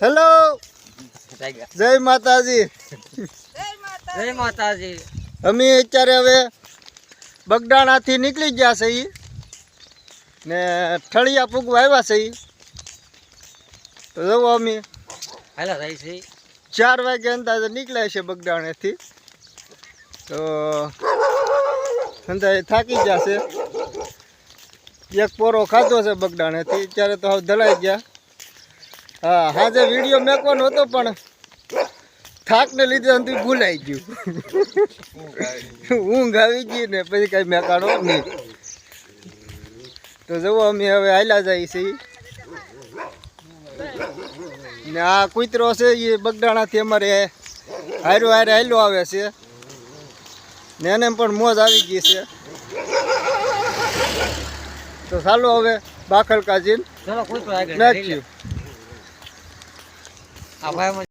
Hello જય માતાજી. જય માતાજી. અમે અત્યારે હવે બગડાણાથી નીકળી ગયા છે. ને ઠળિયા પૂગવા આવ્યા છે. તો જુઓ અમે. હેલો થાય છે ચાર વાગે અંદાજે નીકળ્યા છે બગડાણેથી તો અંદાજે થાકી ગયા છે. એક પોરો ખાધો છે બગડાણેથી અત્યારે તો હવે ધલાઈ ગયા. હા, હાજે વીડિયો મેકવાનો હતો પણ થાકને લીધે અંતિ ભૂલાઈ ગયું. ઊંઘ આવી ગઈ ને પછી કઈ મેકાણો નહીં. તો જુઓ અમે હવે હાલ્યા જાય છીએ ને આ કૂતરો છે એ બગડાણાથી અમારે હારો હારે હાલ્યો આવે છે. ને એને પણ મોજ આવી ગઈ છે. તો ચાલો હવે બાખલ કાજીને નાખ્યું